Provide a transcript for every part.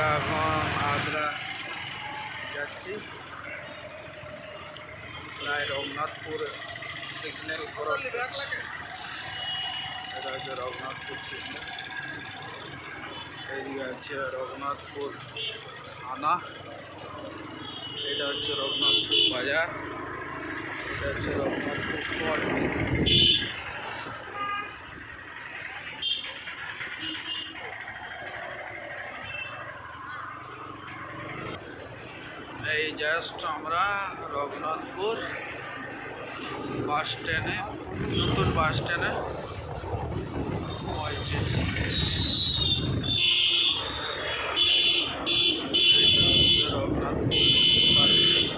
আমরা এখন আগ্রা যাচ্ছি। রঘুনাথপুর সিগন্যাল ক্রস এটা হচ্ছে রঘুনাথপুর সিগন্যাল এইদিকে আছে রঘুনাথপুর থানা। এটা হচ্ছে রঘুনাথপুর বাজার। এটা হচ্ছে রঘুনাথপুর জাস্ট আমরা রঘুনাথপুর বাস স্ট্যান্ডে নতুন বাস স্ট্যান্ডে পৌঁছেছি রঘুনাথপুর বাস স্ট্যান্ড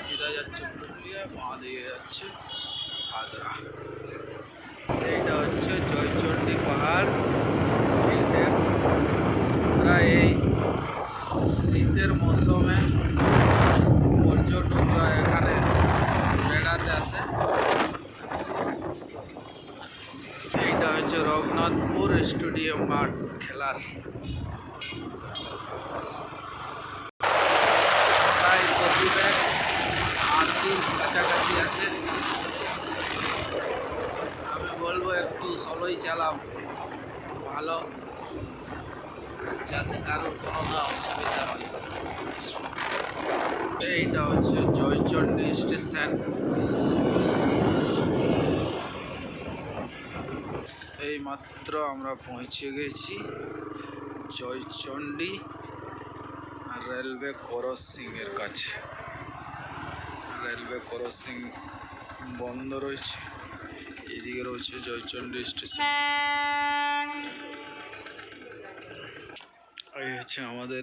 সিধা যাচ্ছে পুরুলিয়া বাঁ দিকে যাচ্ছে আদ্রা এইটা হচ্ছে জয়চণ্ডী পাহাড় এইটা প্রায় এই শীতের মৌসুমে পর্যটকরা এখানে বেড়াতে আসে এইটা হচ্ছে রঘুনাথপুর স্টেডিয়াম মাঠ খেলার। প্রায় প্রতি ব্যাগ কাছাকাছি আছে। আমি বলব একটু সলই চালাম ভালো, যাতে কারোর কোনো না অসুবিধা হয়। এইটা হচ্ছে জয়চণ্ডী স্টেশন এই মাত্র আমরা পৌঁছে গেছি জয়চণ্ডী রেলওয়ে ক্রসিং এর কাছে। রেলওয়ে ক্রসিং বন্ধ রয়েছে। এদিকে রয়েছে জয়চণ্ডী স্টেশন এই হচ্ছে আমাদের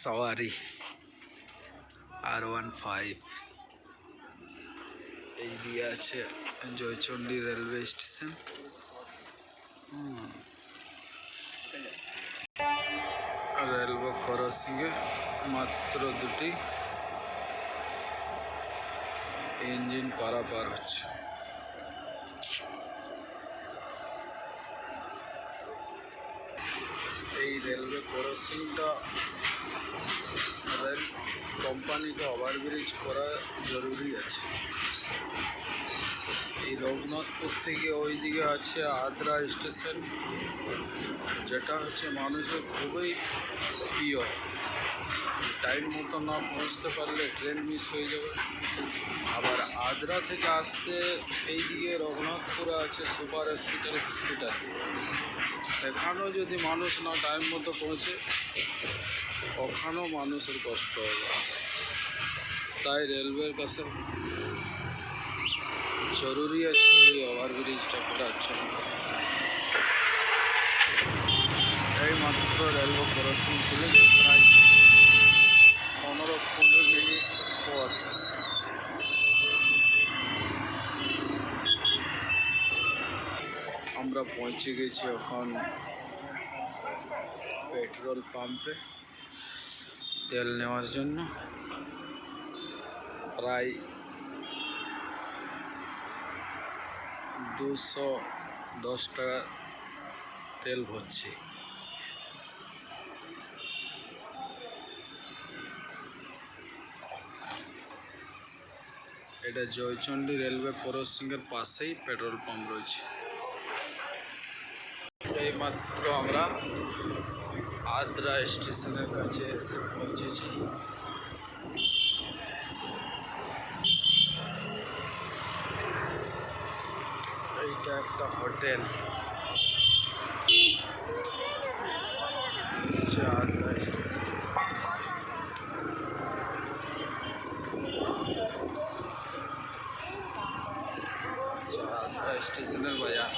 সওয়ারি। আর ওয়ান ফাইভ এই দিয়ে আছে জয়চণ্ডী রেলওয়ে স্টেশন। রেলওয়ে ক্রসিংয়ে মাত্র দুটি ইঞ্জিন পারাপার হচ্ছে। এই রেলওয়ে ক্রসিংটা কোম্পানিকে ওভারব্রিজ করা জরুরি আছে। এই রঘুনাথপুর থেকে ওইদিকে আছে আদ্রা স্টেশন, যেটা হচ্ছে মানুষের খুবই প্রিয়। টাইম মতো না পৌঁছতে পারলে ট্রেন মিস হয়ে যাবে। আবার আদ্রা থেকে আসতে এইদিকে রঘুনাথপুরে আছে সুপার হসপিটাল হসপিটাল সেখানেও যদি মানুষ না টাইম মতো পৌঁছে, ওখানেও মানুষের কষ্ট হবে। তাই রেলওয়ের কাছে জরুরি আছে এই ওভারব্রিজটা করার জন্য। এই মাত্র রেলওয়ে ক্রসিং খুলেছে প্রায় পনেরো পনেরো মিনিট পর আমরা পৌঁছে গেছি এখন পেট্রোল পাম্পে তেল নেওয়ার জন্য। প্রায় দুশো দশ টাকা তেল ভরছি। এটা জয়চণ্ডী রেলওয়ে ক্রসিংয়ের পাশেই পেট্রোল পাম্প রয়েছে। এইমাত্র আমরা আদ্রা স্টেশনের কাছে এসে পৌঁছেছি। এইটা একটা হোটেল হচ্ছে আদ্রা স্টেশন আচ্ছা, আদ্রা স্টেশনের বাজার